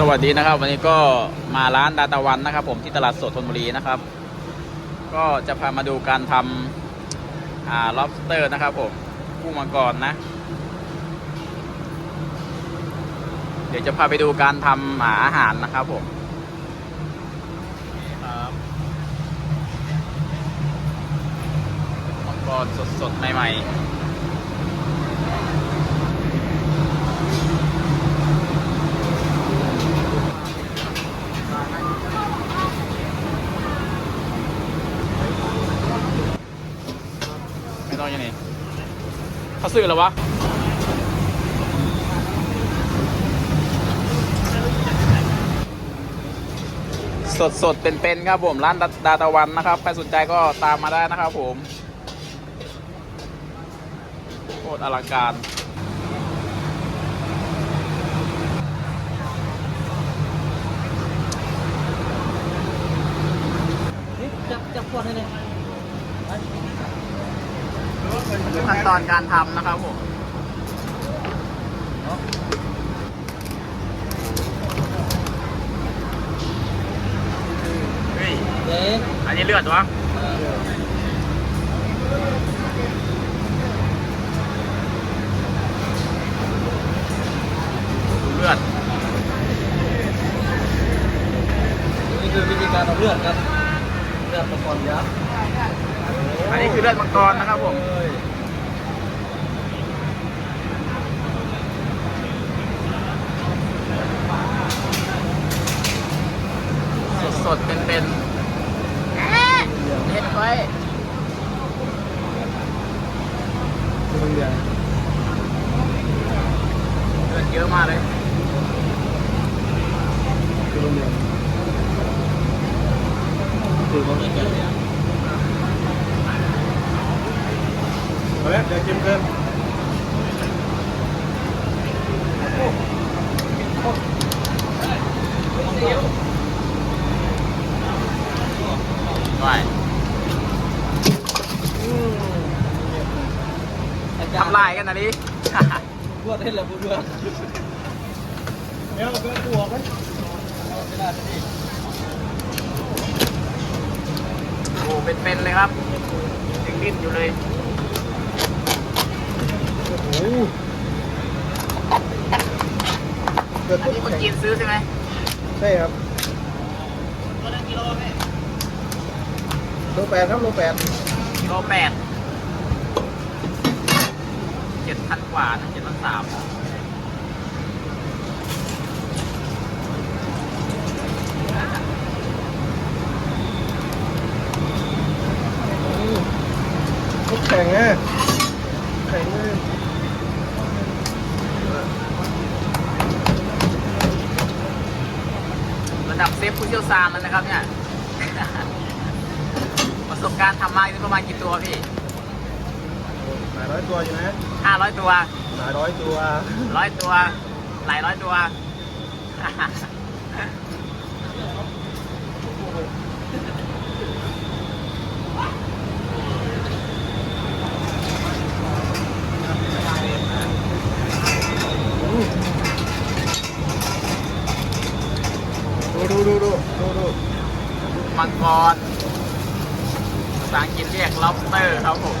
สวัสดีนะครับ วันนี้ก็มาร้านดาตะวันนะครับ ผมที่ตลาดสดธนบุรีนะครับ ก็จะพามาดูการทำอ่า lobster นะครับผมกุ้งมังกรนะ เดี๋ยวจะพาไปดูการทำอาอาหารนะครับผมนี่ครับมังกรสดๆ ใหม่ ๆ ไม่ต้องอยังนี้ เขาซื้อแล้ววะสดสดเป็นเป็นๆครับผม ร้านดาดาตะวันนะครับ ใครสนใจก็ตามมาได้นะครับผมโคตรอลังการ จับจับขวดให้เลย ขั้นตอนการทำนะครับผมเฮ้ยอันนี้เลือดวะเลือดนี่คือวิธีการเอาเลือดครับ เลือดประกอบยักษ์ อันนี้คือเลือดมังกรนะครับผมสดๆเป็นๆเฮ็ดไว้เลือดเยอะมากเลยคือมันเหลืองคือมันเหลืองเอาละเดี๋ยวชิมเพิ่มไว้ทำลายกันนะดิพวดให้เหลือเลือดเดี๋ยวเอาไปตัวไหมไม่ได้ที่โอ้เป็นๆเลยครับยังดิ้นอยู่เลย โอ้โหเกิดอันตุ๊กนี้คนแข็งจีนซื้อใช่ไหมใช่ครับตัวนึงกิโลไหมโลแปดครับโลแปดกิโลแปดเจ็ดพันกว่านะเจ็ดพันสามตุ๊กแข็งอะแข็งเลย ระดับเซฟผู้เชี่ยวชาญแล้วนะครับเนี่ย ประสบการณ์ทำมาอยู่ประมาณกี่ตัวพี่หลายร้อยตัวอยู่นะห้าร้อยตัว หลายร้อยตัว ร้อยตัว หลายร้อยตัว ดูดูดูดูดูดู มังกรภาษาอังกฤษเรียก lobster ครับผม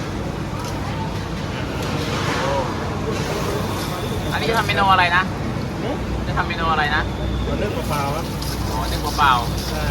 โอ้อันนี้จะทำเมนูอะไรนะ จะทำเมนูอะไรนะมันเลือกเปล่าๆครับอ๋อนึ่งเปล่าใช่